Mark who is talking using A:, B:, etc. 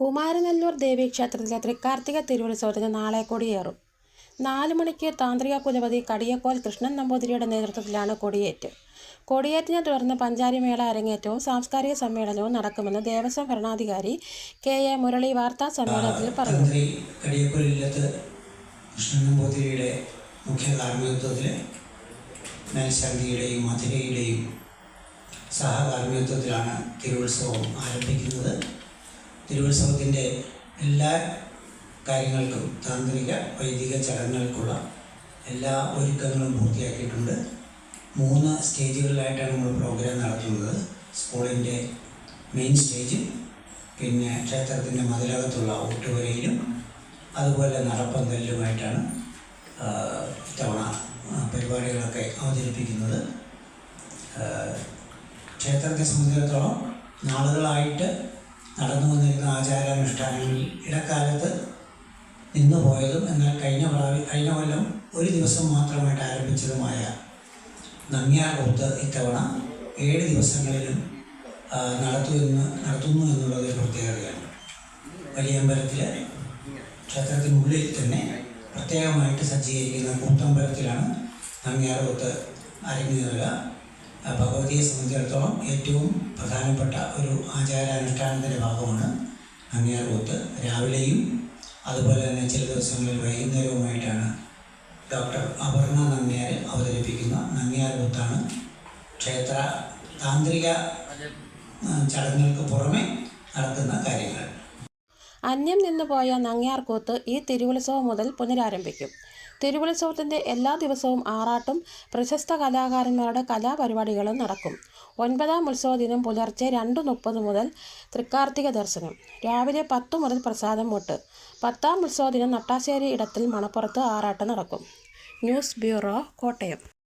A: കുമാരനെല്ലൂർ ദേവീക്ഷേത്രത്തിലെ തൃക്കാർത്തിക തിരുവുത്സവത്തിന് നാളെ കൊടിയേറും. നാല് മണിക്ക് താന്ത്രിക കുലപതി കടിയക്കോൽ കൃഷ്ണൻ നമ്പൂതിരിയുടെ നേതൃത്വത്തിലാണ് കൊടിയേറ്റ്. കൊടിയേറ്റിനെ തുടർന്ന് പഞ്ചാരിമേള അരങ്ങേറ്റവും സാംസ്കാരിക സമ്മേളനവും നടക്കുമെന്ന് ദേവസ്വം ഭരണാധികാരി കെ എ മുരളി വാർത്താ സമ്മേളനത്തിൽ പറഞ്ഞു.
B: കൃഷ്ണൻ നമ്പൂതിരിയുടെ മുഖ്യ കാർമ്മികത്വത്തിൽ മേൽശാന്തിയുടെയും മധുരയുടെയും സഹകാർമ്മികത്വത്തിലാണ് തിരുവുത്സവം ആരംഭിക്കുന്നത്. തിരുവുത്സവത്തിന്റെ എല്ലാ കാര്യങ്ങൾക്കും താന്ത്രിക വൈദിക ചടങ്ങുകൾക്കുള്ള എല്ലാ ഒരുക്കങ്ങളും പൂർത്തിയാക്കിയിട്ടുണ്ട്. മൂന്ന് സ്റ്റേജുകളിലായിട്ടാണ് നമ്മൾ പ്രോഗ്രാം നടത്തുന്നത്. സ്കൂളിന്റെ മെയിൻ സ്റ്റേജും പിന്നെ ക്ഷേത്രത്തിന്റെ മതിലകത്തുള്ള ഊട്ടുവരയിലും അതുപോലെ നടപ്പന്തലിലുമായിട്ടാണ് ഇത്തവണ പരിപാടികളൊക്കെ അവതരിപ്പിക്കുന്നത്. ക്ഷേത്രത്തെ സംബന്ധിച്ചിടത്തോളം നാളുകളായിട്ട് നടന്നു വന്നിരുന്ന ആചാരാനുഷ്ഠാനങ്ങളിൽ ഇടക്കാലത്ത് നിന്നു പോയതും എന്നാൽ കഴിഞ്ഞ പ്രാവി കഴിഞ്ഞ കൊല്ലം ഒരു ദിവസം മാത്രമായിട്ട് ആരംഭിച്ചതുമായ നങ്ങ്യാർകൂത്ത് ഇത്തവണ ഏഴ് ദിവസങ്ങളിലും നടത്തുമെന്ന് നടത്തുന്നു എന്നുള്ളത് ഒരു പ്രത്യേകതയാണ്. വലിയ അമ്പലത്തിൽ ക്ഷേത്രത്തിനുള്ളിൽ തന്നെ പ്രത്യേകമായിട്ട് സജ്ജീകരിക്കുന്ന കൂത്തമ്പലത്തിലാണ് നങ്ങ്യാർകൂത്ത് അരങ്ങേറുക ആ, ഭഗവതിയെ സംബന്ധിച്ചിടത്തോളം ഏറ്റവും പ്രധാനപ്പെട്ട ഒരു ആചാരാനുഷ്ഠാനത്തിന്റെ ഭാഗമാണ് നങ്ങ്യാർകൂത്ത് രാവിലെയും അതുപോലെ തന്നെ ചില ദിവസങ്ങളിൽ വൈകുന്നേരവുമായിട്ടാണ് ഡോക്ടർ അപർണ നങ്ങ്യാർ അവതരിപ്പിക്കുന്ന നങ്ങ്യാർകൂത്താണ് ക്ഷേത്ര താന്ത്രിക ചടങ്ങുകൾക്ക് പുറമെ നടക്കുന്ന കാര്യങ്ങൾ.
A: അന്യം നിന്നുപോയ നങ്ങ്യാർകൂത്ത് ഈ തിരുവുത്സവം മുതൽ പുനരാരംഭിക്കും. തിരുവുത്സവത്തിന്റെ എല്ലാ ദിവസവും ആറാട്ടും പ്രശസ്ത കലാകാരന്മാരുടെ കലാപരിപാടികളും നടക്കും. ഒൻപതാം ഉത്സവ ദിനം പുലർച്ചെ രണ്ട് മുപ്പത് മുതൽ തൃക്കാർത്തിക ദർശനം. രാവിലെ പത്ത് മുതൽ പ്രസാദം മുട്ട്. പത്താം ഉത്സവ ദിനം നട്ടാശ്ശേരി ഇടത്തിൽ മണപ്പുറത്ത് ആറാട്ട് നടക്കും. News bureau Kottayam.